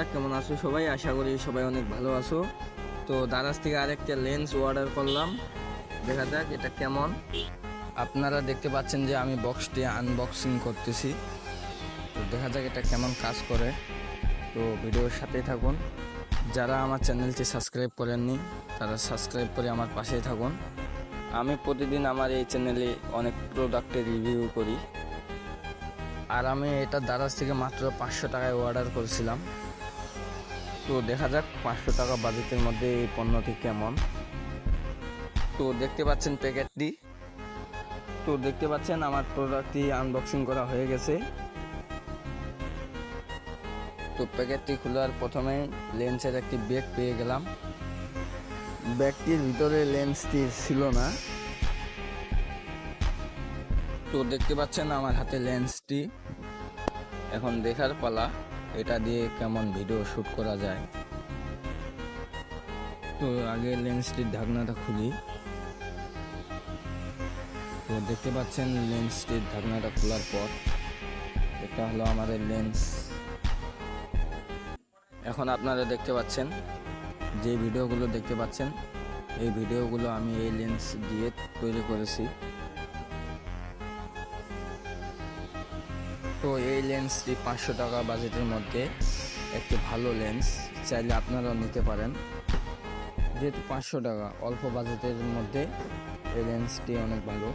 বন্ধুরা, কেমন আছো সবাই? আশা করি সবাই অনেক ভালো আছো। তো দারাজ থেকে আরেকটা লেন্স অর্ডার করলাম। দেখা যাক এটা কেমন। আপনারা দেখতে পাচ্ছেন যে আমি বক্সটি আনবক্সিং করতেছি। তো দেখা যাক এটা কেমন কাজ করে। তো ভিডিওর সাথেই থাকুন। যারা আমার চ্যানেলটি সাবস্ক্রাইব করেননি, তারা সাবস্ক্রাইব করে আমার পাশেই থাকুন। আমি প্রতিদিন আমার এই চ্যানেলে অনেক প্রোডাক্টের রিভিউ করি। আর আমি এটা দারাজ থেকে মাত্র পাঁচশো টাকায় অর্ডার করেছিলাম। তো দেখা যাক পাঁচশো টাকা বাজেটের মধ্যে এই পণ্যটি কেমন। তো দেখতে পাচ্ছেন প্যাকেটটি। তো দেখতে পাচ্ছেন আমার প্রোডাক্টটি আনবক্সিং করা হয়ে গেছে। তো প্যাকেটটি খোলার প্রথমে লেন্সের একটি ব্যাগ পেয়ে গেলাম। ব্যাগটির ভিতরে লেন্সটি ছিল না। তো দেখতে পাচ্ছেন আমার হাতে লেন্সটি। এখন দেখার পালা। এটা দিয়ে কেমন ভিডিও শ্যুট করা যায়? তো আগে লেন্সটির ঢাকনাটা খুলি। তো দেখতে পাচ্ছেন লেন্সটির ঢাকনাটা খোলার পর এটা হলো আমাদের লেন্স এখন আপনারা দেখতে পাচ্ছেন, যে ভিডিওগুলো দেখতে পাচ্ছেন, এই ভিডিওগুলো আমি এই লেন্স দিয়ে তৈরি করেছি। তো এই লেন্সটি পাঁচশো টাকা বাজেটের মধ্যে একটি ভালো লেন্স চাইলে আপনারাও নিতে পারেন। যেহেতু পাঁচশো টাকা, অল্প বাজেটের মধ্যে এই লেন্সটি অনেক ভালো।